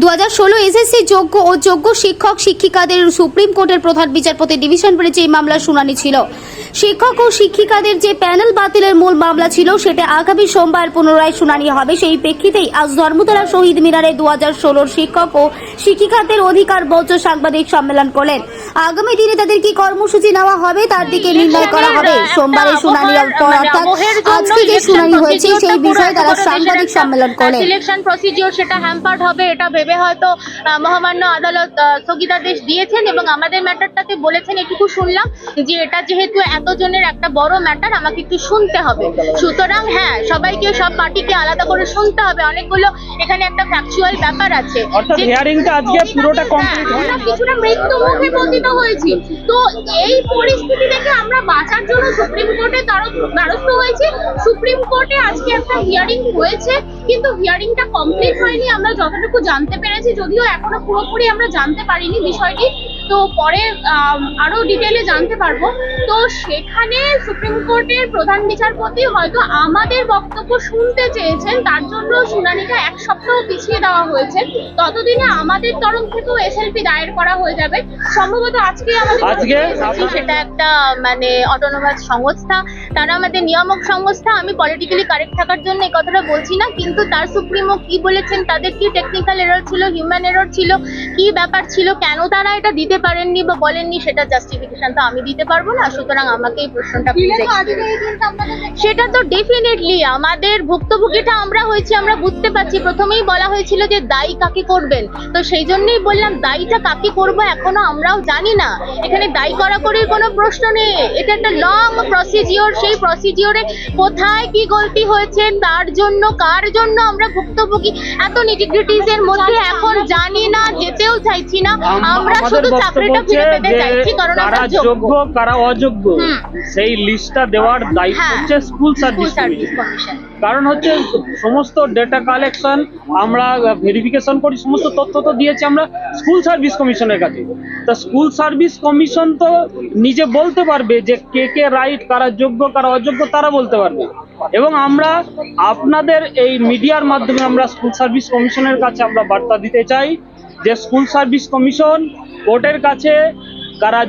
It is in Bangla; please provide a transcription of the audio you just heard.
দু হাজার ষোলো এসএসসি যোগ্য ও যোগ্য শিক্ষক, শিক্ষিকাদের সুপ্রিম কোর্টের প্রধান বিচারপতি ডিভিশন বেঞ্চে এই মামলার শুনানি ছিল। শিক্ষক ও শিক্ষিকাদের যে প্যানেল বাতিলের মূল মামলা ছিল সেটা আগামী সোমবার পুনরায় শুনানি হবে। সেই প্রেক্ষিতেই আজ ধর্মতলা শহীদ মিনারে দু হাজার ষোলোর শিক্ষক ও শিক্ষিকাদের অধিকার মঞ্চ সাংবাদিক সম্মেলন করলেন। আগামী দিনে তাদের কি কর্মসূচি নেওয়া হবে তার দিকে নির্ণয় করা হবে। সোমবারের শুনানির পর অর্থাৎ আজকে যে শুনানি হয়েছে সেই বিষয়ে তারা সাংবাদিক সম্মেলন করলেন। সিলেকশন প্রসিডিওর সেটা হ্যাম্পার্ড হবে এটা ভেবে হয়তো মহামান্য আদালত স্থগিতাদেশ দিয়েছেন এবং আমাদের ম্যাটারটাতে বলেছেন এটুকু শুনলাম যে এটা যেহেতু এতজনের একটা বড় ম্যাটার আমাকে একটু শুনতে হবে। সুতরাং হ্যাঁ সবাইকে সব পার্টিকে আলাদা করে শুনতে হবে। অনেকগুলো এখানে একটা ফ্যাকচুয়াল ব্যাপার আছে। অর্থাৎ হিয়ারিংটা আজকে পুরোটা কমপ্লিট হ্যাঁ, হয়নি। আমরা কিছুটা মৃত্যু মুখে পতিত হয়েছি। তো এই পরিস্থিতি থেকে আমরা বাঁচার জন্য সুপ্রিম কোর্টে দ্বারস্থ হয়েছি। সুপ্রিম কোর্টে আজকে একটা হিয়ারিং হয়েছে কিন্তু হিয়ারিংটা কমপ্লিট হয়নি। আমরা যতটুকু জানতে পেরেছি যদিও এখনও পুরোপুরি আমরা জানতে পারিনি বিষয়টি। তো পরে আরও ডিটেলে জানতে পারব। তো সেখানে সুপ্রিম কোর্টের প্রধান বিচারপতি হয়তো আমাদের বক্তব্য শুনতে চেয়েছেন তার জন্য শুনানিটা এক সপ্তাহ পিছিয়ে দেওয়া হয়েছে। ততদিনে আমাদের তরফ থেকেও এসএলপি দায়ের করা হয়ে যাবে। সম্ভবত আজকে? আমাদের সেটা একটা মানে অটোনোমাস সংস্থা। তারা আমাদের নিয়ামক সংস্থা আমি পলিটিক্যালি কারেক্ট থাকার জন্য এই কথাটা বলছি না কিন্তু তার সুপ্রিমো কি বলেছেন তাদের কি টেকনিক্যাল এরর ছিল হিউম্যান এরর ছিল কি ব্যাপার ছিল কেন তারা এটা দিতে পারেননি বা বলেননি সেটা জাস্টিফিকেশন তো আমি দিতে পারব না সুতরাং আমাকে এই প্রশ্নটা সেটা তো ডেফিনেটলি আমাদের ভুক্তভোগীটা আমরা হয়েছি আমরা বুঝতে পারছি। প্রথমেই বলা হয়েছিল যে দায়ী কাকে করবেন তো সেই জন্যই বললাম দায়ীটা কাকে করব এখনও আমরাও জানি না। এখানে দায়ী করাকরির কোনো প্রশ্ন নেই এটা একটা লং প্রসিজিওর সেই প্রসিজিওরে কোথায় কি গলতি হয়েছে তার জন্য কার জন্য আমরা ভুক্তভোগী? এত নিটিগ্রিটিস এর মধ্যে এখন জানি না যেতেও চাইছি না। আমরা শুধু চাকরিটা ফিরে পেতে চাইছি কারণ আমরা যোগ্য। কারা অযোগ্য সেই লিস্টটা দেওয়ার দায়িত্ব হ্যাঁ হচ্ছে স্কুল সার্ভিস সার্ভিস কমিশন কারণ হচ্ছে সমস্ত ডেটা কালেকশন আমরা ভেরিফিকেশন করি সমস্ত তথ্য তো দিয়েছি আমরা। স্কুল সার্ভিস কমিশনের কাছে। তা স্কুল সার্ভিস কমিশন তো নিজে বলতে পারবে যে কে কে রাইট, কারা যোগ্য, কারা অযোগ্য, তারা বলতে পারবে। এবং আমরা আপনাদের এই মিডিয়ার মাধ্যমে আমরা স্কুল সার্ভিস কমিশনের কাছে আমরা বার্তা দিতে চাই যে স্কুল সার্ভিস কমিশন কোর্টের কাছে কারা